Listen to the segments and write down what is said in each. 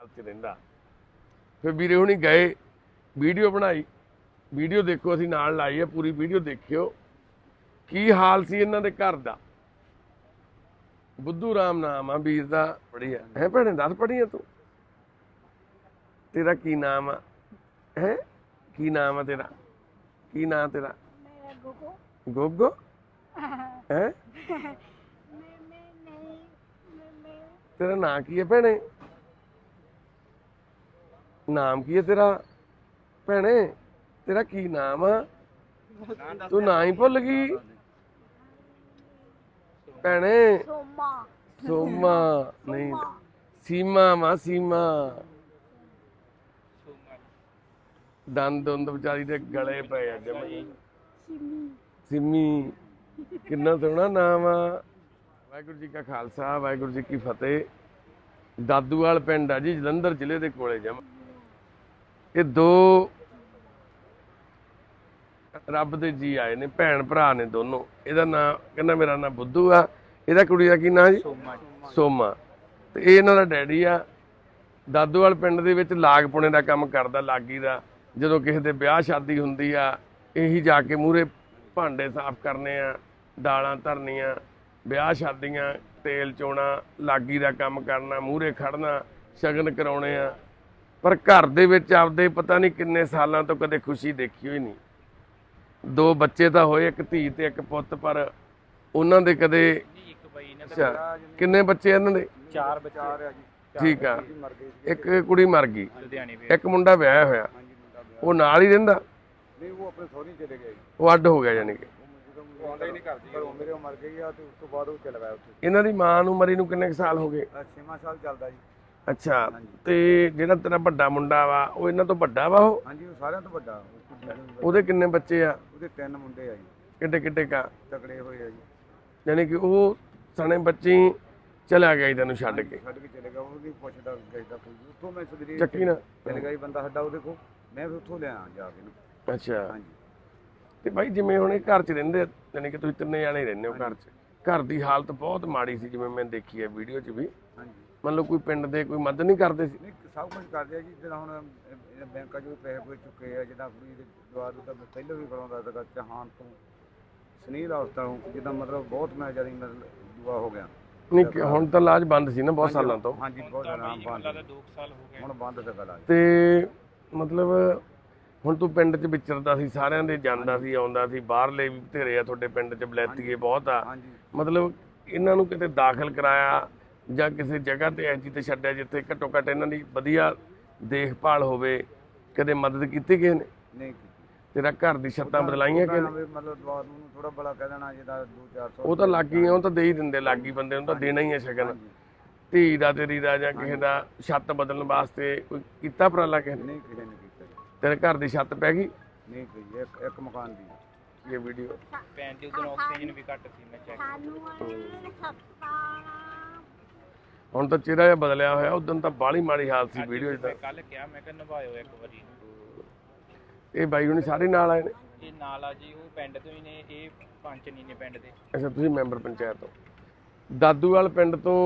'ਚ ਰਹਿੰਦਾ। ਫਿਰ ਵੀਰੇ ਹੁਣੀ ਗਏ ਵੀਡੀਓ ਬਣਾਈ। ਵੀਡੀਓ ਦੇਖੋ ਅਸੀਂ ਨਾਲ ਲਾਈ ਹੈ ਪੂਰੀ ਵੀਡੀਓ ਦੇਖਿਓ। ਕੀ ਹਾਲ ਸੀ ਇਹਨਾਂ ਦੇ ਘਰ ਦਾ? ਬੁੱਧੂ ਰਾਮ ਨਾਮ ਆ ਵੀਰ ਦਾ। ਪੜ੍ਹੀ ਹੈ ਹੈ ਭੈਣੇ ਦੱਸ ਪੜ੍ਹੀ ਆ ਤੂੰ? ਤੇਰਾ ਕੀ ਨਾਮ ਆ? ਹੈ? ਕੀ ਨਾਮ ਆ ਤੇਰਾ? ਕੀ ਨਾਮ ਤੇਰਾ? ਮੇਰਾ ਗੋਗੋ। ਗੋਗੋ? ਹੈ? ਮੈਂ ਮੈਂ ਨਹੀਂ ਮੈਂ ਮੈਂ। ਤੇਰਾ ਨਾਂ ਕੀ ਹੈ ਭੈਣੇ? ਨਾਮ ਕੀ ਹੈ ਤੇਰਾ? ਭੈਣੇ ਤੇਰਾ ਕੀ ਨਾਮ ਆ? ਤੂੰ ਨਾਂ ਹੀ ਭੁੱਲ ਗਈ। ਭੈਣੇ। ਸੋਮਾ। ਸੋਮਾ। ਨਹੀਂ। ਸੀਮਾ। ਮਾ ਸੀਮਾ। ਦੰਦ ਦੰਦ ਵਿਚਾਰੀ ਦੇ ਗਲੇ ਪਏ ਆ ਜਮਾ। ਹੀ। ਸਿਮੀ ਸਿੰਮੀ। ਕਿੰਨਾ ਸੋਹਣਾ ਨਾਮ ਆ। ਵਾਹਿਗੁਰੂ ਜੀ ਕਾ ਖਾਲਸਾ ਵਾਹਿਗੁਰੂ ਜੀ ਕੀ ਫਤਿਹ। ਦਾਦੂਵਾਲ ਪਿੰਡ ਆ ਜੀ ਜਲੰਧਰ ਜ਼ਿਲ੍ਹੇ ਦੇ ਕੋਲੇ ਜਮ। ਇਹ ਦੋ ਰੱਬ ਦੇ ਜੀ ਆਏ ਨੇ ਭੈਣ ਭਰਾ ਨੇ ਦੋਨੋਂ। ਇਹਦਾ ਨਾਂ ਕਹਿੰਦਾ ਮੇਰਾ ਨਾਂ ਬੁੱਧੂ ਆ। ਇਹਦਾ ਕੁੜੀ ਦਾ ਕੀ ਨਾਂ ਜੀ? ਸੋਮਾ ਤੇ ਇਹ ਇਹਨਾਂ ਦਾ ਡੈਡੀ ਆ। ਦਾਦੂਵਾਲ ਪਿੰਡ ਦੇ ਵਿੱਚ ਲਾਗ ਪੁਣੇ ਦਾ ਕੰਮ ਕਰਦਾ ਲਾਗੀ ਦਾ। ਜਦੋਂ ਕਿਸੇ ਦੇ ਵਿਆਹ ਸ਼ਾਦੀ ਹੁੰਦੀ ਆ ਇਹੀ ਜਾ ਕੇ ਮੂਰੇ ਭਾਂਡੇ ਸਾਫ਼ ਕਰਨੇ ਆ ਦਾਲਾਂ ਧਰਨੀਆਂ ਵਿਆਹ ਸ਼ਾਦੀਆਂ ਤੇਲ ਚੋਣਾ ਲਾਗੀ ਦਾ ਕੰਮ ਕਰਨਾ ਮੂਰੇ ਖੜਨਾ ਸ਼ਗਨ ਕਰਾਉਣੇ ਆ। ਪਰ ਘਰ ਦੇ ਵਿੱਚ ਆਪਦੇ ਪਤਾ ਨਹੀਂ ਕਿੰਨੇ ਸਾਲਾਂ ਤੋਂ ਕਦੇ ਖੁਸ਼ੀ ਦੇਖੀ ਹੋਈ ਨਹੀਂ। ਦੋ ਬੱਚੇ ਤਾਂ ਹੋਏ ਇੱਕ ਧੀ ਤੇ ਇੱਕ ਪੁੱਤ ਪਰ ਉਹਨਾਂ ਦੇ ਕਦੇ ਇੱਕ ਬਈ ਨੇ ਅੱਛਾ ਕਿੰਨੇ ਬੱਚੇ ਇਹਨਾਂ ਦੇ? ਚਾਰ ਬੱਚੇ। ਆ ਜੀ। ਠੀਕ ਆ। ਇੱਕ ਕੁੜੀ ਮਰ ਗਈ। ਲੁਧਿਆਣੇ ਵੀ ਇੱਕ ਮੁੰਡਾ ਵਿਆਹਿਆ ਹੋਇਆ। ਉਹ ਨਾਲ ਹੀ ਰਹਿੰਦਾ? ਨਹੀਂ ਉਹ ਆਪਣੇ ਸਹੁਰੇ ਚਲੇ ਜੀ। ਉਹ ਅੱਡ ਹੋ ਗਿਆ ਯਾਨੀ ਕਿ। ਉਹ ਆਉਂਦਾ ਹੀ ਨਹੀਂ ਕਰਦੀ ਉਹ ਮਰ ਗਈ ਆ ਤੇ ਉਸ ਤੋਂ ਬਾਅਦ ਉਹ ਚਲਾ ਗਿਆ ਉੱਥੇ। ਇਹਨਾਂ ਦੀ ਮਾਂ ਨੂੰ ਮਰੀ ਨੂੰ ਕਿੰਨੇ ਕੁ ਸਾਲ ਹੋ ਗਏ? ਆਹ ਛੇਵਾਂ ਸਾਲ ਚੱਲਦਾ ਜੀ। ਅੱਛਾ ਤੇ ਜਿਹੜਾ ਤੇਰਾ ਵੱਡਾ ਮੁੰਡਾ ਵਾ ਉਹ ਇਹਨਾਂ ਤੋਂ ਵੱਡਾ ਵਾ ਉਹ? ਹਾਂਜੀ ਉਹ ਸਾਰਿਆਂ ਤੋਂ ਵੱਡਾ। ਵੀ। ਉਹਦੇ ਕਿੰਨੇ ਬੱਚੇ ਆ? ਉਹਦੇ ਤਿੰਨ ਮੁੰਡੇ ਆ ਜੀ। ਕਿੱਡੇ ਕਿੱਡੇ ਕਾ? ਤਕੜੇ ਹੋਏ ਆ ਜੀ। ਯਾਨੀ ਕਿ ਉਹ ਸਣੇ ਬੱਚੇ ਚਲਾ ਗਿਆ ਤੈਨੂੰ ਛੱਡ ਕੇ। ਛੱਡ ਕੇ ਚਲੇ ਗਿਆ। ਉਹ ਨਹੀਂ ਪੁੱਛਦਾ ਗਈਦਾ ਕੋਈ ਉੱਥੋਂ ਮੈਂ ਸਦਰੀ ਚੱਕੀ ਨਾ। ਚਲੇ ਗਿਆ ਜੀ ਬੰਦਾ ਸਾਡਾ ਉਹਦੇ ਕੋਲ। ਮੈਂ ਵੀ ਉੱਥੋਂ ਲਿਆ ਜਾ ਕੇ ਨਾ। ਅੱਛਾ। ਹਾਂਜੀ। ਤੇ ਭਾਈ ਜਿਵੇਂ ਹੁਣ ਇਹ ਘਰ 'ਚ ਰਹਿੰਦੇ ਯਾਨੀ ਕਿ ਤੁਸੀਂ ਤਿੰਨੇ ਜਾਣੇ ਰਹਿੰਦੇ ਹੋ ਘਰ 'ਚ। ਘਰ ਦੀ ਹਾਲਤ ਬਹੁਤ ਮਾੜੀ ਸੀ ਜਿਵੇਂ ਮੈਂ ਦੇਖੀ ਹੈ ਵੀਡੀਓ 'ਚ ਵੀ। ਮੰਨ ਲਓ ਕੋਈ ਪਿੰਡ ਦੇ ਕੋਈ ਮਦਦ ਨਹੀਂ ਕਰਦੇ ਸੀ। ਨਹੀਂ ਸਭ ਕੁਝ ਕਰਦੇ ਆ ਜੀ ਜਿਹੜਾ ਹੁਣ ਇਹ- ਬੈਂਕਾਂ 'ਚ ਵੀ ਪੈਸੇ ਪੂਸੇ ਚੁੱਕੇ ਆ ਜਿੱਦਾਂ ਕੁੜੀ ਦੇ ਜਵਾਬ ਦਾ ਮੈਂ ਪਹਿਲਾਂ ਵੀ ਕਰਾਉਂਦਾ ਸੀਗਾ ਚਹਾਨ ਤੋਂ ਸੁਨੀਲ ਹਸਪਤਾਲ ਤੋਂ ਜਿੱਦਾਂ ਮਤਲਬ ਬਹੁਤ ਮੈਂ ਜ਼ਿਆਦਾ ਮਤਲਬ ਦੁਆ ਹੋ ਗਿਆ। ਨਹੀਂ ਹੁਣ ਤਾਂ ਇਲਾਜ ਬੰਦ ਸੀ ਨਾ ਬਹੁਤ ਸਾਲਾਂ ਤੋਂ। ਹਾਂਜੀ ਬਹੁਤ ਆਰਾਮ ਬੰਦ ਲੱਗਦਾ 2 ਸਾਲ ਹੋ ਗਏ ਹੁਣ ਬੰਦ ਤੇ ਗਲਾ ਤੇ ਮਤਲਬ ਹੁਣ ਤੂੰ ਪਿੰਡ 'ਚ ਵਿਚਰਦਾ ਸੀ ਸਾਰਿਆਂ ਦੇ ਜਾਂਦਾ ਸੀ ਆਉਂਦਾ ਸੀ ਬਾਹਰਲੇ ਵੀ ਬਥੇਰੇ ਆ ਤੁਹਾਡੇ ਪਿੰਡ 'ਚ ਬਲੈਤੀਏ ਬਹੁਤ ਆ। ਮਤਲਬ ਇਹਨਾਂ ਨੂੰ ਕਿਤੇ ਦਾਖਲ ਕਰਾਇਆ ਜਾਂ ਕਿਸੇ ਜਗ੍ਹਾ ਤੇ ਐਜੀ ਤੇ ਛੱਡਿਆ ਜਿੱਥੇ ਘੱਟੋ ਘੱਟ ਇਹਨਾਂ ਦੀ ਵਧੀਆ ਦੇਖਭਾਲ ਹੋਵੇ ਕਦੇ ਮਦਦ ਕੀਤੀ ਕਿਸੇ ਨੇ? ਨਹੀਂ ਕੀਤੀ। ਤੇਰਾ ਘਰ ਦੀ ਛੱਤਾਂ ਬਦਲਾਈਆਂ ਵੀ ਮਤਲਬ ਦੁਆ ਨੂੰ ਥੋੜਾ ਬੜਾ ਕਹਿ ਦੇਣਾ ਜਿਹਦਾ 2-400 ਉਹ ਤਾਂ ਲਾਗੀ ਉਹ ਤਾਂ ਦੇ ਹੀ ਦਿੰਦੇ ਲਾਗੀ ਬੰਦੇ ਨੂੰ ਤਾਂ ਦੇਣਾ ਹੀ ਹੈ ਸ਼ਗਨ। ਧੀ ਦਾ ਤੇਰੀ ਦਾ ਜਾਂ ਕਿਸੇ ਦਾ ਛੱਤ ਬਦਲਣ ਵਾਸਤੇ ਕੋਈ ਕੀਤਾ ਉਪਰਾਲਾ ਕਿਸੇ ਨੇ? ਨਹੀਂ ਕਿਸੇ ਨੇ ਕੀਤਾ। ਤੇਰੇ ਘਰ ਦੀ ਛੱਤ ਪੈ ਗਈ? ਨਹੀਂ ਕੋਈ ਇੱਕ ਇੱਕ ਮਕਾਨ ਦੀ ਇਹ ਵੀਡੀਓ। ਪੈਨ ਦੀ ਉਦੋਂ ਆਕਸੀਜਨ ਵੀ ਘੱਟ ਸੀ ਮੈਂ ਚੈੱਕ ਸਾਨੂੰ ਹੁਣ ਤਾਂ ਚਿਹਰਾ ਜਿਹਾ ਬਦਲਿਆ ਹੋਇਆ ਉਦੋਂ ਤਾਂ ਬਾਹਲੀ ਮਾੜੀ ਹਾਲਤ ਸੀ ਵੀਡੀਓ ਮੈਂ ਕੱਲ ਕਿਹਾ ਮੈਂ ਕਿਹਾ ਨਭਾਇਓ ਇੱਕ ਵਾਰੀ। ਇਹ ਬਾਈ ਹੁਣੀ ਸਾਰੇ ਨਾਲ ਆਏ ਨੇ? ਇਹ ਨਾਲ ਆ ਜੀ ਉਹ ਪਿੰਡ ਤੋਂ ਹੀ ਨੇ ਇਹ ਪੰਚ ਨਹੀਂ ਨੇ ਪਿੰਡ ਦੇ। ਅੱਛਾ ਤੁਸੀਂ ਮੈਂਬਰ ਪੰਚਾਇਤ ਤੋਂ। ਦਾਦੂਵਾਲ ਪਿੰਡ ਤੋਂ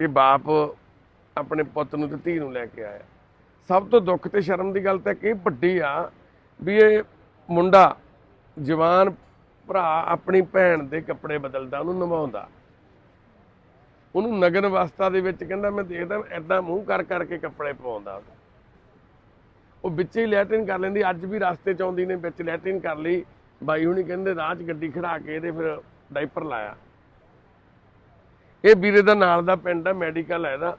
ਇਹ ਬਾਪ ਆਪਣੇ ਪੁੱਤ ਨੂੰ ਤੇ ਧੀ ਨੂੰ ਲੈ ਕੇ ਆਇਆ। ਸਭ ਤੋਂ ਦੁੱਖ ਤੇ ਸ਼ਰਮ ਦੀ ਗੱਲ ਤਾਂ ਇਹ ਵੱਡੀ ਆ ਵੀ ਇਹ ਮੁੰਡਾ ਜਵਾਨ ਭਰਾ ਆਪਣੀ ਭੈਣ ਦੇ ਕੱਪੜੇ ਬਦਲਦਾ ਉਹਨੂੰ ਨਵਾਉਂਦਾ ਉਹਨੂੰ ਨਗਨ ਅਵਸਥਾ ਦੇ ਵਿੱਚ ਕਹਿੰਦਾ, ਮੈਂ ਦੇਖਦਾ ਐਦਾਂ ਮੂੰਹ ਕਰ ਕਰਕੇ ਕੱਪੜੇ ਪਵਾਉਂਦਾ ਉਹ ਵਿੱਚ ਹੀ ਲੈਟਰਿਨ ਕਰ ਲੈਂਦੀ। ਅੱਜ ਵੀ ਰਸਤੇ ਚ ਆਉਂਦੀ ਨੇ, ਵਿੱਚ ਲੈਟਰਿਨ ਕਰ ਲਈ। ਬਾਈ ਹੁਣੀ ਕਹਿੰਦੇ, ਰਾਹ 'ਚ ਗੱਡੀ ਖੜਾ ਕੇ ਇਹਦੇ ਫਿਰ ਡਾਈਪਰ ਲਾਇਆ। ਇਹ ਵੀਰੇ ਦਾ ਨਾਲ ਦਾ ਪਿੰਡ ਆ, ਮੈਡੀਕਲ ਹੈ ਇਹਦਾ।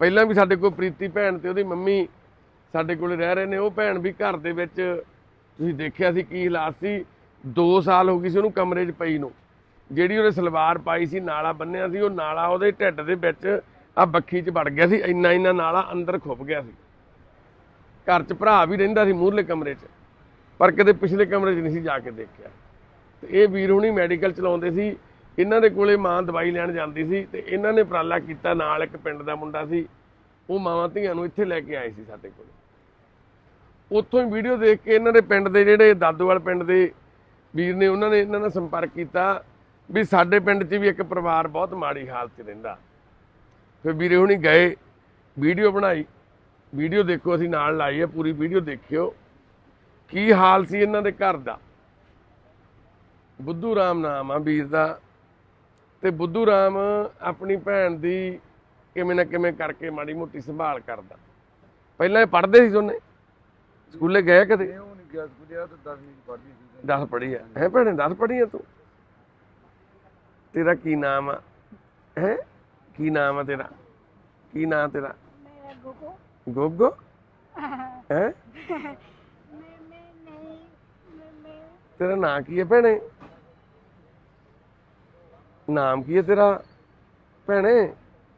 ਪਹਿਲਾਂ ਵੀ ਸਾਡੇ ਕੋਲ ਪ੍ਰੀਤੀ ਭੈਣ ਤੇ ਉਹਦੀ ਮੰਮੀ ਸਾਡੇ ਕੋਲ ਰਹਿ ਰਹੇ ਨੇ। ਉਹ ਭੈਣ ਵੀ ਘਰ ਦੇ ਵਿੱਚ, ਤੁਸੀਂ ਦੇਖਿਆ ਸੀ ਕੀ ਹਾਲਾਤ ਸੀ? 2 ਸਾਲ ਹੋ ਗਈ ਸੀ ਉਹਨੂੰ ਕਮਰੇ 'ਚ ਪਈ ਨੂੰ। ਜਿਹੜੀ ਉਹਨੇ ਸਲਵਾਰ ਪਾਈ ਸੀ, ਨਾਲਾ ਬੰਨਿਆ ਸੀ, ਉਹ ਨਾਲਾ ਉਹਦੇ ਢਿੱਡ ਦੇ ਵਿੱਚ ਆ ਬੱਖੀ 'ਚ ਵੜ ਗਿਆ ਸੀ, ਇੰਨਾ ਇੰਨਾ ਨਾਲਾ ਅੰਦਰ ਖੁੱਭ ਗਿਆ ਸੀ। ਘਰ 'ਚ ਭਰਾ ਵੀ ਰਹਿੰਦਾ ਸੀ ਮੂਹਰਲੇ ਕਮਰੇ 'ਚ, ਪਰ ਕਦੇ ਪਿਛਲੇ ਕਮਰੇ 'ਚ ਨਹੀਂ ਸੀ ਜਾ ਕੇ ਦੇਖਿਆ। ਤੇ ਇਹ ਵੀਰ ਹੁਣੀ ਮੈਡੀਕਲ ਚਲਾਉਂਦੇ ਸੀ, ਇਹਨਾਂ ਦੇ ਕੋਲੇ ਮਾਂ ਦਵਾਈ ਲੈਣ ਜਾਂਦੀ ਸੀ ਤੇ ਇਹਨਾਂ ਨੇ ਉਪਰਾਲਾ ਕੀਤਾ, ਨਾਲ ਇੱਕ ਪਿੰਡ ਦਾ ਮੁੰਡਾ ਸੀ, ਉਹ ਮਾਵਾਂ ਧੀਆਂ ਨੂੰ ਇੱਥੇ ਲੈ ਕੇ ਆਏ ਸੀ ਸਾਡੇ ਕੋਲ। ਉੱਥੋਂ ਹੀ ਵੀਡੀਓ ਦੇਖ ਕੇ ਇਹਨਾਂ ਦੇ ਪਿੰਡ ਦੇ ਜਿਹੜੇ ਦਾਦੂਵਾਲ ਪਿੰਡ ਦੇ ਵੀਰ ਨੇ, ਉਹਨਾਂ ਨੇ ਇਹਨਾਂ ਨਾਲ ਸੰਪਰਕ ਕੀਤਾ। ਵੀ ਸਾਡੇ ਪਿੰਡ 'ਚ ਵੀ ਇੱਕ ਪਰਿਵਾਰ ਬਹੁਤ ਮਾੜੀ ਹਾਲਤ 'ਚ ਰਹਿੰਦਾ। ਫਿਰ ਵੀਰੇ ਹੁਣੀ ਗਏ ਵੀਡੀਓ ਬਣਾਈ ਵੀਡੀਓ ਦੇਖੋ ਅਸੀਂ ਨਾਲ ਲਾਈ ਹੈ ਪੂਰੀ ਵੀਡੀਓ ਦੇਖਿਓ। ਕੀ ਹਾਲ ਸੀ ਇਹਨਾਂ ਦੇ ਘਰ ਦਾ? ਬੁੱਧੂ ਰਾਮ ਨਾਮ ਆ ਵੀਰ ਦਾ। ਤੇ ਬੁੱਧੂ ਰਾਮ ਆਪਣੀ ਭੈਣ ਦੀ ਕਿਵੇਂ ਨਾ ਕਿਵੇਂ ਕਰਕੇ ਮਾੜੀ ਮੋਟੀ ਸੰਭਾਲ ਕਰਦਾ। ਪਹਿਲਾਂ ਇਹ ਪੜ੍ਹਦੇ ਸੀ ਦੋਨੇ? ਸਕੂਲੇ ਗਏ ਕਦੇ? ਉਹ ਨਹੀਂ ਗਿਆ ਸਕੂਲੇ ਆ ਤਾਂ 10ਵੀਂ ਚ ਪੜ੍ਹਦੀ ਸੀ। 10 ਪੜ੍ਹੀ ਹੈ ਹੈ ਭੈਣੇ 10 ਪੜ੍ਹੀ ਹੈ ਤੂੰ? ਤੇਰਾ ਕੀ ਨਾਮ ਆ? ਹੈ? ਕੀ ਨਾਮ ਆ ਤੇਰਾ? ਕੀ ਨਾਮ ਤੇਰਾ? ਮੇਰਾ ਗੁੱਗੂ। ਗੋਗੋ? ਹੈ? ਮੈਂ ਮੈਂ ਨਹੀਂ ਮੈਂ ਮੈਂ ਤੇਰਾ ਨਾਂ ਕੀ ਹੈ ਭੈਣੇ? ਨਾਮ ਕੀ ਹੈ ਤੇਰਾ? ਭੈਣੇ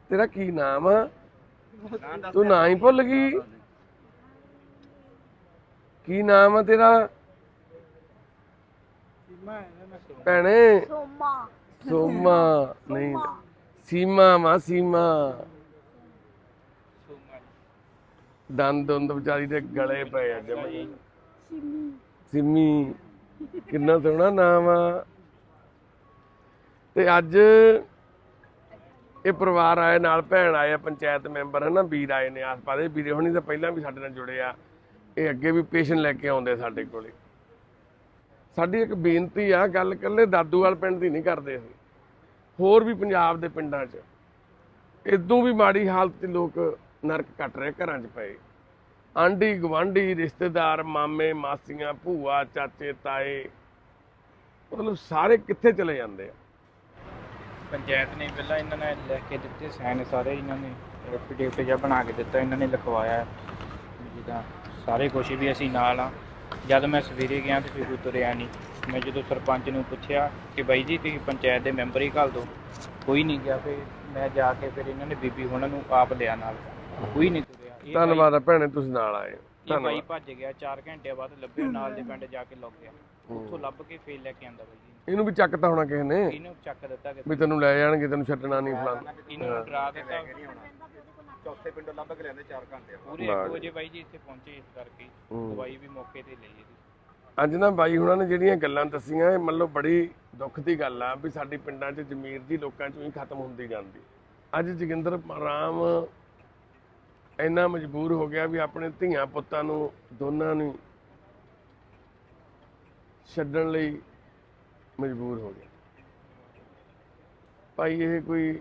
ਤੇਰਾ ਕੀ ਨਾਮ ਆ? ਤੂੰ ਨਾਂ ਹੀ ਭੁੱਲ ਗਈ। ਕੀ ਨਾਮ ਆ ਤੇਰਾ? ਭੈਣੇ। ਸੋਮਾ। ਸੋਮਾ ਨਹੀਂ। ਸੀਮਾ। ਮਾ ਸੀਮਾ। ਦੰਦ ਦੁੰਦ ਵਿਚਾਰੀ ਦੇ ਗਲੇ ਪਏ ਆ ਜਮਾ। ਸਿਮੀ। ਸਿੰਮੀ। ਕਿੰਨਾ ਸੋਹਣਾ ਨਾਮ ਆ। ਤੇ ਅੱਜ ਇਹ ਪਰਿਵਾਰ ਆਏ ਨਾਲ ਭੈਣ ਆਏ ਪੰਚਾਇਤ ਮੈਂਬਰ ਹੈ ਨਾ ਵੀਰ ਆਏ ਨੇ ਆਸ-ਪਾਸ। ਦੇ ਵੀਰੇ ਹੁਣੀ ਤਾਂ ਪਹਿਲਾਂ ਵੀ ਸਾਡੇ ਨਾਲ ਜੁੜੇ ਆ। ਇਹ ਅੱਗੇ ਵੀ ਪੇਸ਼ੈਂਟ ਲੈ ਕੇ ਆਉਂਦੇ ਸਾਡੇ ਕੋਲੇ। ਸਾਡੀ ਇੱਕ ਬੇਨਤੀ ਆ, ਗੱਲ ਇਕੱਲੇ ਦਾਦੂਵਾਲ ਪਿੰਡ ਦੀ ਨਹੀਂ ਕਰਦੇ ਅਸੀਂ। ਹੋਰ ਵੀ ਪੰਜਾਬ ਦੇ ਪਿੰਡਾਂ 'ਚ। ਇਦੋਂ ਵੀ ਮਾੜੀ ਹਾਲਤ 'ਚ ਲੋਕ ਨਰਕ ਕੱਟ ਰਹੇ, ਘਰਾਂ 'ਚ ਪਏ। ਆਂਢੀ ਗਵਾਂਢੀ ਰਿਸ਼ਤੇਦਾਰ, ਮਾਮੇ, ਮਾਸੀਆਂ, ਭੂਆ, ਚਾਚੇ, ਤਾਏ, ਮਤਲਬ ਸਾਰੇ ਕਿੱਥੇ ਚਲੇ ਜਾਂਦੇ ਆ। ਪੰਚਾਇਤ ਨੇ ਪਹਿਲਾਂ ਇਹਨਾਂ ਨੇ ਲੈ ਕੇ ਦਿੱਤੇ ਸਾਈਨ ਸਾਰੇ ਇਹਨਾਂ ਨੇ ਐਫੀਡੇਵਿਟ ਜਿਹਾ ਬਣਾ ਕੇ ਦਿੱਤਾ, ਇਹਨਾਂ ਨੇ ਲਿਖਵਾਇਆ। ਜਿੱਦਾਂ ਸਾਰੇ ਕੁਛ ਵੀ ਅਸੀਂ ਨਾਲ ਆ। ਜਦ ਮੈਂ ਸਵੇਰੇ ਗਿਆ ਤੇ ਫਿਰ ਕੋਈ ਤੁਰਿਆ ਨਹੀਂ। ਮੈਂ ਜਦੋਂ ਸਰਪੰਚ ਨੂੰ ਪੁੱਛਿਆ ਕਿ ਬਾਈ ਜੀ ਤੁਸੀਂ ਪੰਚਾਇਤ ਦੇ ਮੈਂਬਰ ਹੀ ਘੱਲ ਦਿਓ ਕੋਈ ਨਹੀਂ ਗਿਆ ਫਿਰ ਮੈਂ ਜਾ ਕੇ ਫਿਰ ਇਹਨਾਂ ਨੇ ਬੀਬੀ ਹੁਣਾਂ ਨੂੰ ਆਪ ਲਿਆ ਨਾਲ। ਕੋਈ ਨਹੀਂ ਤੁਰਿਆ। ਇਹ ਧੰਨਵਾਦ ਆ ਭੈਣੇ ਤੁਸੀਂ ਨਾਲ ਆਏ। ਇਹ ਬਾਈ ਧੰਨਵਾਦ। ਭੱਜ ਗਿਆ 4 ਘੰਟੇ ਬਾਅਦ ਲੱਭਿਆ ਨਾਲ ਦੇ ਪਿੰਡ ਜਾ ਕੇ ਲੁੱਕ ਗਿਆ। ਉੱਥੋਂ ਲੱਭ ਕੇ ਫੇਰ ਲੈ ਕੇ ਆਂਦਾ ਬਾਈ ਜੀ। ਇਹਨੂੰ ਵੀ ਚੱਕਤਾ ਹੋਣਾ ਕਿਸੇ ਨੇ? ਇਹਨੂੰ ਚੱਕ ਦਿੱਤਾ ਕਿ ਵੀ ਤੈਨੂੰ ਲੈ ਜਾਣਗੇ ਤੈਨੂੰ ਛੱਡਣਾ ਨਹੀਂ ਫਲਾਣਾ। ਇਹਨੂੰ ਡਰਾ ਦਿੱਤਾ। ਚੌਥੇ ਪਿੰਡੋਂ ਲੱਭ ਕੇ ਲਿਆਂਦੇ 4 ਘੰਟੇ ਪੂਰੇ 1 ਵਜੇ ਬਾਈ ਜੀ ਇੱਥੇ ਪਹੁੰਚੇ ਇਸ ਕਰਕੇ। ਹੂੰ। ਦਵਾਈ ਵੀ ਮੌਕੇ ਤੇ ਲਈ ਇਹਦੀ। ਅੱਜ ਨਾ ਬਾਈ ਹੁਣਾਂ ਨੇ ਜਿਹੜੀਆਂ ਗੱਲਾਂ ਦੱਸੀਆਂ ਇਹ ਮੰਨ ਲਓ ਬੜੀ ਦੁੱਖ ਦੀ ਗੱਲ ਆ ਵੀ ਸਾਡੀ ਪਿੰਡਾਂ 'ਚ ਜ਼ਮੀਰ ਦੀ ਲੋਕਾਂ 'ਚੋਂ ਹੀ ਖਤਮ ਹੁੰਦੀ ਜਾਂਦੀ। ਅੱਜ ਜੋਗਿੰਦਰ ਰਾਮ ਇੰਨਾ ਮਜਬੂਰ ਹੋ ਗਿਆ ਵੀ ਆਪਣੇ ਧੀਆਂ ਪੁੱਤਾਂ ਨੂੰ ਦੋਨਾਂ ਨੂੰ ਛੱਡਣ ਲਈ ਮਜਬੂਰ ਹੋ ਗਿਆ। ਭਾਈ ਇਹ ਕੋਈ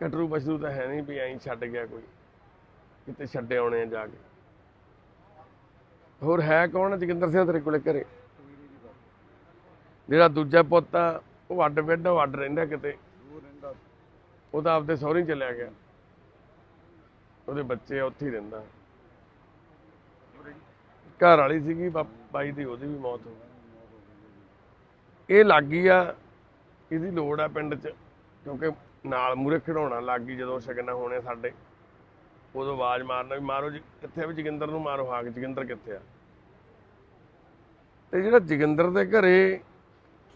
ਕਟਰੂ ਬਸ਼ਰੂ ਤਾਂ ਹੈ ਨਹੀਂ ਵੀ ਐਂ ਛੱਡ ਗਿਆ ਕੋਈ ਕਿਤੇ ਛੱਡੇ ਆਉਣੇ ਆ ਜਾ ਕੇ। ਹੋਰ ਹੈ ਕੌਣ ਜੋਗਿੰਦਰ ਸਿੰਘ ਤੇਰੇ ਕੋਲੇ ਘਰੇ? ਜਿਹੜਾ ਦੂਜਾ ਪੁੱਤ ਆ ਉਹ ਅੱਡ ਬੈੱਡ ਉਹ ਅੱਡ ਰਹਿੰਦਾ ਕਿਤੇ? ਉਹ ਤਾਂ ਆਪਦੇ ਸਹੁਰੇ ਚਲਿਆ ਗਿਆ। ਉਹਦੇ ਬੱਚੇ ਉੱਥੇ ਹੀ ਰਹਿੰਦਾ। ਘਰ ਵਾਲੀ ਸੀਗੀ ਬਾਈ ਦੀ ਉਹਦੀ ਵੀ ਮੌਤ ਹੋ ਗਈ। ਇਹ ਲੱਗੀ ਆ ਇਹਦੀ ਲੋੜ ਆ ਪਿੰਡ 'ਚ ਕਿਉਂਕਿ ਨਾਲ ਮੂਰੇ ਖਿਡਾਉਣਾ ਗਈ ਜਦੋਂ ਸ਼ਗਨ ਹੋਣੇ ਸਾਡੇ। ਉਦੋਂ ਆਵਾਜ਼ ਮਾਰਨਾ ਵੀ ਮਾਰੋ ਜੀ, ਕਿੱਥੇ ਵੀ ਜੋਗਿੰਦਰ ਨੂੰ ਮਾਰੋ? ਹਾਕ ਜੋਗਿੰਦਰ ਕਿੱਥੇ ਆ? ਤੇ ਜਿਹੜਾ ਜੋਗਿੰਦਰ ਦੇ ਘਰੇ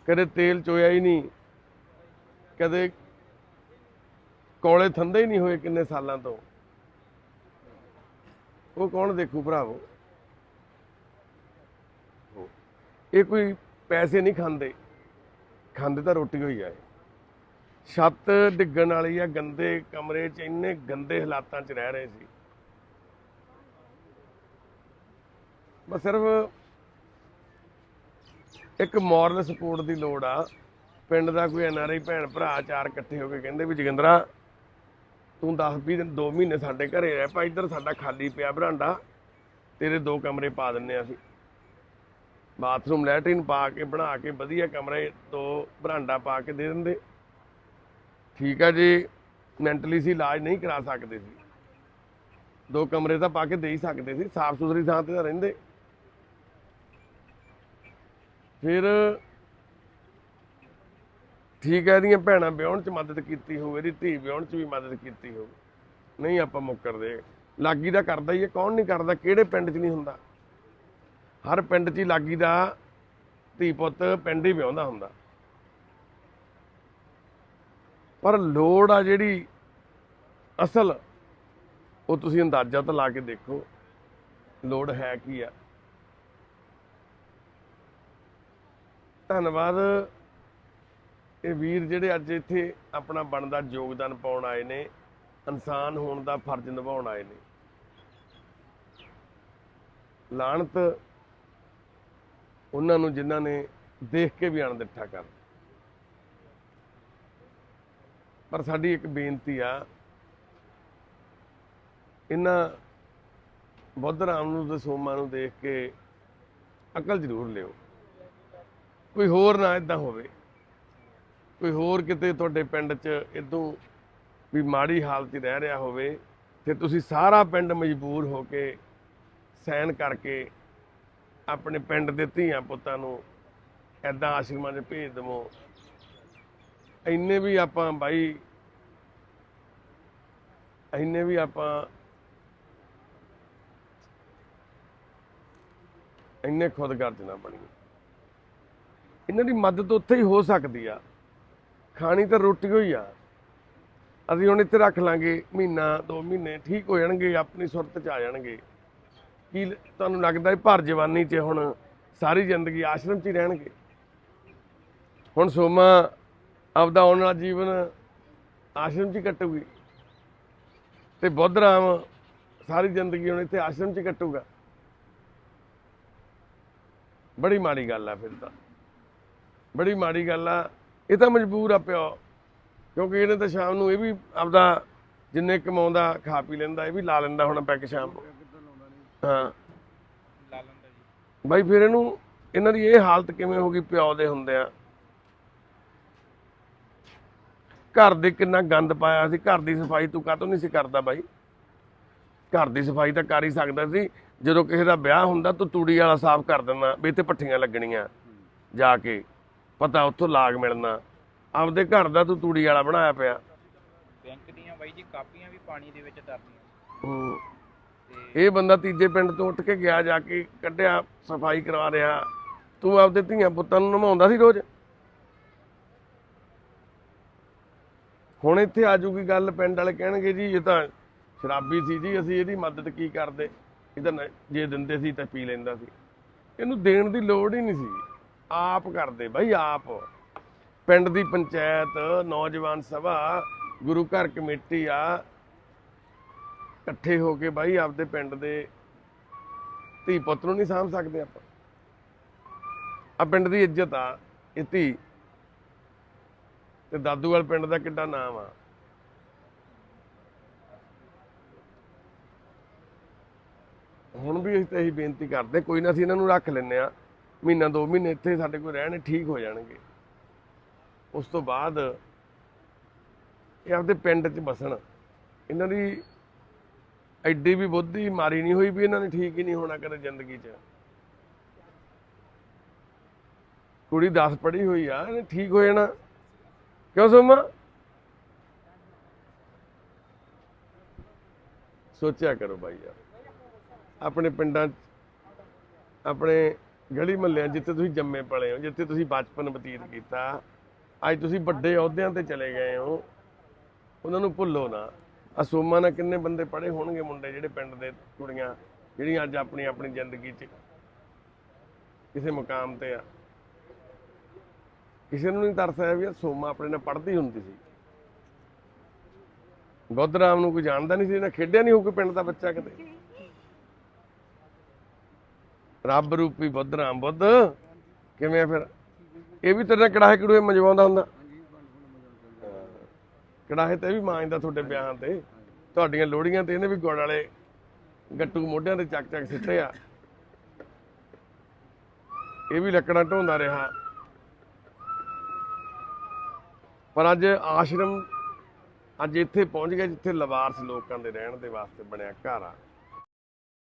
ਕਦੇ ਤੇਲ ਚੋਇਆ ਹੀ ਨਹੀਂ, ਕਦੇ ਕੋਲੇ ਥੰਦੇ ਹੀ ਨਹੀਂ ਹੋਏ ਕਿੰਨੇ ਸਾਲਾਂ ਤੋਂ। ਉਹ ਕੌਣ ਦੇਖੂ ਭਰਾਵੋ? ਇਹ ਕੋਈ ਪੈਸੇ ਨਹੀਂ ਖਾਂਦੇ। ਖਾਂਦੇ ਤਾਂ ਰੋਟੀ ਹੋਈ ਆ ਇਹ। ਛੱਤ ਡਿੱਗਣ ਵਾਲੀ ਆ, ਗੰਦੇ ਕਮਰੇ 'ਚ, ਇੰਨੇ ਗੰਦੇ ਹਾਲਾਤਾਂ 'ਚ ਰਹਿ ਰਹੇ ਸੀ। ਬਸ ਸਿਰਫ ਇੱਕ ਮੋਰਲ ਸਪੋਰਟ ਦੀ ਲੋੜ ਆ। ਪਿੰਡ ਦਾ ਕੋਈ ਐਨਆਰਆਈ ਭੈਣ ਭਰਾ ਚਾਰ ਇਕੱਠੇ ਹੋ ਕੇ ਕਹਿੰਦੇ ਵੀ, ਜੋਗਿੰਦਰਾ, ਤੂੰ 10 20 ਦਿਨ 2 ਮਹੀਨੇ ਸਾਡੇ ਘਰੇ ਰਹਿ ਪਾ ਇੱਧਰ ਸਾਡਾ ਖਾਲੀ ਪਿਆ ਬਰਾਂਡਾ, ਤੇਰੇ ਦੋ ਕਮਰੇ ਪਾ ਦਿੰਨੇ ਆ ਅਸੀਂ। ਬਾਥਰੂਮ, ਲੈਟਰਿਨ ਪਾ ਕੇ, ਬਣਾ ਕੇ, ਵਧੀਆ ਕਮਰੇ, ਦੋ ਬਰਾਂਡਾ ਪਾ ਕੇ ਦੇ ਦਿੰਦੇ। ਠੀਕ ਆ ਜੀ ਮੈਂਟਲੀ ਸੀ ਇਲਾਜ ਨਹੀਂ ਕਰਾ ਸਕਦੇ ਸੀ। ਦੋ ਕਮਰੇ ਤਾਂ ਪਾ ਕੇ ਦੇ ਹੀ ਸਕਦੇ ਸੀ ਸਾਫ਼ ਸੁਥਰੀ ਥਾਂ ਤੇ ਤਾਂ ਰਹਿੰਦੇ। ਫਿਰ ਠੀਕ ਹੈ ਇਹਦੀਆਂ ਭੈਣਾਂ ਵਿਆਹਣ 'ਚ ਮਦਦ ਕੀਤੀ ਹੋਵੇ, ਇਹਦੀ ਧੀ ਵਿਆਹਣ 'ਚ ਵੀ ਮਦਦ ਕੀਤੀ ਹੋਵੇ। ਨਹੀਂ ਆਪਾਂ ਮੁੱਕਰਦੇ। ਲਾਗੀ ਦਾ ਕਰਦਾ ਹੀ ਹੈ ਕੌਣ ਨਹੀਂ ਕਰਦਾ, ਕਿਹੜੇ ਪਿੰਡ 'ਚ ਨਹੀਂ ਹੁੰਦਾ। ਹਰ ਪਿੰਡ 'ਚ ਹੀ ਲਾਗੀ ਦਾ ਧੀ ਪੁੱਤ ਪਿੰਡ ਹੀ ਵਿਆਹੁੰਦਾ ਹੁੰਦਾ। ਪਰ ਲੋੜ ਆ ਜਿਹੜੀ ਅਸਲ, ਉਹ ਤੁਸੀਂ ਅੰਦਾਜ਼ਾ ਤਾਂ ਲਾ ਕੇ ਦੇਖੋ, ਲੋੜ ਹੈ ਕੀ ਆ। ਧੰਨਵਾਦ। ਇਹ ਵੀਰ ਜਿਹੜੇ ਅੱਜ ਇੱਥੇ ਆਪਣਾ ਬਣਦਾ ਯੋਗਦਾਨ ਪਾਉਣ ਆਏ ਨੇ, ਇਨਸਾਨ ਹੋਣ ਦਾ ਫਰਜ਼ ਨਿਭਾਉਣ ਆਏ ਨੇ। ਲਾਣਤ ਉਹਨਾਂ ਨੂੰ ਜਿਨ੍ਹਾਂ ਨੇ ਦੇਖ ਕੇ ਵੀ ਅਣਦਿੱਠਾ ਕਰ ਪਰ ਸਾਡੀ ਇੱਕ ਬੇਨਤੀ ਆ, ਇਹਨਾਂ ਬੁੱਧ ਰਾਮ ਨੂੰ ਤੇ ਸੋਮਾ ਨੂੰ ਦੇਖ ਕੇ ਅਕਲ ਜ਼ਰੂਰ ਲਿਓ। ਕੋਈ ਹੋਰ ਨਾ ਇਦਾਂ ਹੋਵੇ। ਕੋਈ ਹੋਰ ਕਿਤੇ ਤੁਹਾਡੇ ਪਿੰਡ 'ਚ ਇਦੋਂ ਵੀ ਮਾੜੀ ਹਾਲਤ 'ਚ ਰਹਿ ਰਿਹਾ ਹੋਵੇ ਤੇ ਤੁਸੀਂ ਸਾਰਾ ਪਿੰਡ ਮਜਬੂਰ ਹੋ ਕੇ ਸੈਨ ਕਰਕੇ ਆਪਣੇ ਪਿੰਡ ਦੇ ਧੀਆਂ ਪੁੱਤਾਂ ਨੂੰ ਐਦਾਂ ਆਸ਼ਰਮਾਂ 'ਚ ਭੇਜ ਦਵੋ। ਇੰਨੇ ਵੀ ਆਪਾਂ ਬਾਈ, ਇੰਨੇ ਵੀ ਆਪਾਂ ਇੰਨੇ ਖੁਦਗਰਜ਼ ਨਾ ਬਣੀਏ। ਇਹਨਾਂ ਦੀ ਮਦਦ ਉੱਥੇ ਹੀ ਹੋ ਸਕਦੀ ਆ। ਖਾਣੀ ਤਾਂ ਰੋਟੀ ਹੋਈ ਆ। ਅਸੀਂ ਹੁਣ ਇੱਥੇ ਰੱਖ ਲਾਂਗੇ, ਮਹੀਨਾ, ਦੋ ਮਹੀਨੇ ਠੀਕ ਹੋ ਜਾਣਗੇ, ਆਪਣੀ ਸੁਰਤ ਚ ਆ ਜਾਣਗੇ। ਕੀ ਤੁਹਾਨੂੰ ਲੱਗਦਾ ਹੈ ਭਰ ਜਵਾਨੀ 'ਚ ਹੁਣ ਸਾਰੀ ਜ਼ਿੰਦਗੀ ਆਸ਼ਰਮ 'ਚ ਹੀ ਰਹਿਣਗੇ? ਹੁਣ ਸੋਮਾ ਆਪਦਾ ਆਉਣ ਵਾਲਾ ਜੀਵਨ ਆਸ਼ਰਮ 'ਚ ਕੱਟੂਗੀ। ਤੇ ਬੁੱਧ ਰਾਮ ਸਾਰੀ ਜ਼ਿੰਦਗੀ ਹੁਣ ਇੱਥੇ ਆਸ਼ਰਮ 'ਚ ਕੱਟੂਗਾ। ਬੜੀ ਮਾੜੀ ਗੱਲ ਆ ਫਿਰ ਤਾਂ। ਬੜੀ ਮਾੜੀ ਗੱਲ ਆ। ਇਹ ਤਾਂ ਮਜਬੂਰ ਆ ਪਿਓ ਕਿਉਂਕਿ ਇਹਨੇ ਤਾਂ ਸ਼ਾਮ ਨੂੰ ਇਹ ਵੀ ਆਪਦਾ ਜਿੰਨੇ ਕਮਾਉਂਦਾ ਖਾ ਪੀ ਲੈਂਦਾ ਇਹ ਵੀ ਲਾ ਲੈਂਦਾ ਹੁਣ ਪੈਕ ਸ਼ਾਮ ਨੂੰ। ਹਾਂ। ਲਾ ਲੈਂਦਾ ਜੀ। ਬਾਈ ਫਿਰ ਇਹਨੂੰ ਇਹਨਾਂ ਦੀ ਇਹ ਹਾਲਤ ਕਿਵੇਂ ਹੋ ਗਈ ਪਿਓ ਦੇ ਹੁੰਦੇ ਆ ਘਰ ਦੇ ਕਿੰਨਾ ਗੰਦ ਪਾਇਆ ਸੀ ਘਰ ਦੀ ਸਫ਼ਾਈ ਤੂੰ ਕਾਹਤੋਂ ਨਹੀਂ ਸੀ ਕਰਦਾ ਬਾਈ? ਘਰ ਦੀ ਸਫ਼ਾਈ ਤਾਂ ਕਰ ਹੀ ਸਕਦਾ ਸੀ ਜਦੋਂ ਕਿਸੇ ਦਾ ਵਿਆਹ ਹੁੰਦਾ ਤੂੰ ਤੂੜੀ ਵਾਲਾ ਸਾਫ਼ ਕਰ ਦਿੰਦਾ ਵੀ ਇੱਥੇ ਪੱਠੀਆਂ ਲੱਗਣੀਆਂ ਜਾ ਕੇ ਪਤਾ ਉੱਥੋਂ ਲਾਗ ਮਿਲਣਾ। ਆਪਦੇ ਘਰ ਦਾ ਤੂੰ ਤੂੜੀ ਵਾਲਾ ਬਣਾਇਆ ਪਿਆ। ਬੈਂਕ ਦੀਆਂ ਬਾਈ ਜੀ ਕਾਪੀਆਂ ਵੀ ਪਾਣੀ ਦੇ ਵਿੱਚ ਤਰਦੀਆਂ ਇਹ ਬੰਦਾ ਤੀਜੇ ਪਿੰਡ ਤੋਂ ਉੱਠ ਕੇ ਗਿਆ ਜਾ ਕੇ ਕੱਢਿਆ ਸਫ਼ਾਈ ਕਰਵਾ ਰਿਹਾ। ਤੂੰ ਆਪਦੇ ਧੀਆਂ ਪੁੱਤਾਂ ਨੂੰ ਨਮਾਉਂਦਾ ਸੀ ਰੋਜ਼? ਹੁਣ ਇੱਥੇ ਆ ਜੂਗੀ ਗੱਲ, ਪਿੰਡ ਵਾਲੇ ਕਹਿਣਗੇ ਜੀ, ਇਹ ਤਾਂ ਸ਼ਰਾਬੀ ਸੀ ਜੀ, ਅਸੀਂ ਇਹਦੀ ਮਦਦ ਕੀ ਕਰਦੇ? ਇਹ ਤਾਂ ਜੇ ਦਿੰਦੇ ਸੀ ਤਾਂ ਪੀ ਲੈਂਦਾ ਸੀ। ਇਹਨੂੰ ਦੇਣ ਦੀ ਲੋੜ ਹੀ ਨਹੀਂ ਸੀ। ਆਪ ਕਰਦੇ ਬਾਈ, ਆਪ। ਪਿੰਡ ਦੀ ਪੰਚਾਇਤ, ਨੌਜਵਾਨ ਸਭਾ, ਗੁਰੂ ਘਰ ਕਮੇਟੀ ਆ। ਇਕੱਠੇ ਹੋ ਕੇ ਬਾਈ ਆਪਦੇ ਪਿੰਡ ਦੇ ਧੀ ਪੁੱਤ ਨੂੰ ਨਹੀਂ ਸਾਂਭ ਸਕਦੇ ਆਪਾਂ। ਆ ਪਿੰਡ ਦੀ ਇੱਜ਼ਤ ਆ, ਇਹ ਧੀ ਤੇ ਦਾਦੂਵਾਲ ਪਿੰਡ ਦਾ ਕਿੱਡਾ ਨਾਮ ਆ। ਹੁਣ ਵੀ ਅਸੀਂ ਇਹੀ ਬੇਨਤੀ ਕਰਦੇ, ਕੋਈ ਨਾ ਅਸੀਂ ਇਹਨਾਂ ਨੂੰ ਰੱਖ ਲੈਨੇ ਆ ਮਹੀਨਾ, ਦੋ ਮਹੀਨੇ ਇੱਥੇ ਸਾਡੇ ਕੋਲ ਰਹਿਣ ਠੀਕ ਹੋ ਜਾਣਗੇ। ਉਸ ਤੋਂ ਬਾਅਦ ਇਹ ਆਪਦੇ ਪਿੰਡ 'ਚ ਬਸਣ। ਇਹਨਾਂ ਦੀ ਐਡੀ ਵੀ ਬੁੱਧੀ ਮਾਰੀ ਨਹੀਂ ਹੋਈ ਵੀ ਇਹਨਾਂ ਨੇ ਠੀਕ ਹੀ ਨਹੀਂ ਹੋਣਾ ਕਦੇ ਜ਼ਿੰਦਗੀ 'ਚ। ਕੁੜੀ 10 ਪੜ੍ਹੀ ਹੋਈ ਆ, ਇਹਨੇ ਠੀਕ ਹੋ ਜਾਣਾ। ਕਿਉਂ ਸੋਮਾ? ਸੋਚਿਆ ਕਰੋ ਭਾਈ ਯਾਰ। ਆਪਣੇ ਪਿੰਡਾਂ ਆਪਣੇ ਗਲੀ ਮਹੱਲਿਆਂ ਜਿੱਥੇ ਤੁਸੀਂ ਜੰਮੇ ਪਲੇ ਹੋ, ਜਿੱਥੇ ਤੁਸੀਂ ਬਚਪਨ ਬਤੀਤ ਕੀਤਾ, ਅੱਜ ਤੁਸੀਂ ਵੱਡੇ ਅਹੁਦਿਆਂ ਤੇ ਚਲੇ ਗਏ ਹੋ, ਉਹਨਾਂ ਨੂੰ ਭੁੱਲੋ ਨਾ। ਆ ਸੋਮਾ ਨਾਲ ਕਿੰਨੇ ਬੰਦੇ ਪੜੇ ਹੋਣਗੇ ਮੁੰਡੇ ਜਿਹੜੇ ਪਿੰਡ ਦੇ ਕੁੜੀਆਂ, ਜਿਹੜੀਆਂ ਅੱਜ ਆਪਣੀ ਆਪਣੀ ਜ਼ਿੰਦਗੀ 'ਚ ਕਿਸੇ ਮੁਕਾਮ ਤੇ ਆ। ਕਿਸੇ ਨੂੰ ਨਹੀਂ ਤਰਸ ਆਇਆ ਵੀ ਇਹ ਸੋਮਾ ਆਪਣੇ ਨਾਲ ਪੜ੍ਹਦੀ ਹੁੰਦੀ ਸੀ। ਬੁੱਧ ਰਾਮ ਨੂੰ ਕੋਈ ਜਾਣਦਾ ਨਹੀਂ ਸੀ ਇਹਨਾਂ ਖੇਡਿਆ ਨਹੀਂ ਹੋ ਕੋਈ ਪਿੰਡ ਦਾ ਬੱਚਾ ਕਿਤੇ। ਰੱਬ ਰੂਪੀ ਬੁੱਧ ਰਾਮ ਬੁੱਧ, ਕਿਵੇਂ ਆ ਫਿਰ? ਇਹ ਵੀ ਤੇਰੇ ਨਾਲ ਕੜਾਹੇ ਕੜੂਏ ਮਜਵਾਉਂਦਾ ਹੁੰਦਾ। ਕੜਾਹੇ ਤੇ ਵੀ ਮਾਂਜਦਾ ਤੁਹਾਡੇ ਵਿਆਹਾਂ ਤੇ। ਤੁਹਾਡੀਆਂ ਲੋੜੀਆਂ ਤੇ ਇਹਨੇ ਵੀ ਗੁੜ ਵਾਲੇ ਗੱਟੂ ਮੋਢਿਆਂ ਤੇ ਚੱਕ ਚੱਕ ਸਿੱਟੇ ਆ। ਇਹ ਵੀ ਲੱਕੜਾਂ ਢੋਂਦਾ ਰਿਹਾ। ਪਰ ਅੱਜ ਆਸ਼ਰਮ ਅੱਜ ਇੱਥੇ ਪਹੁੰਚ ਗਿਆ ਜਿੱਥੇ ਲਵਾਰਸ ਲੋਕਾਂ ਦੇ ਰਹਿਣ ਦੇ ਵਾਸਤੇ ਬਣਿਆ ਘਰ ਆ।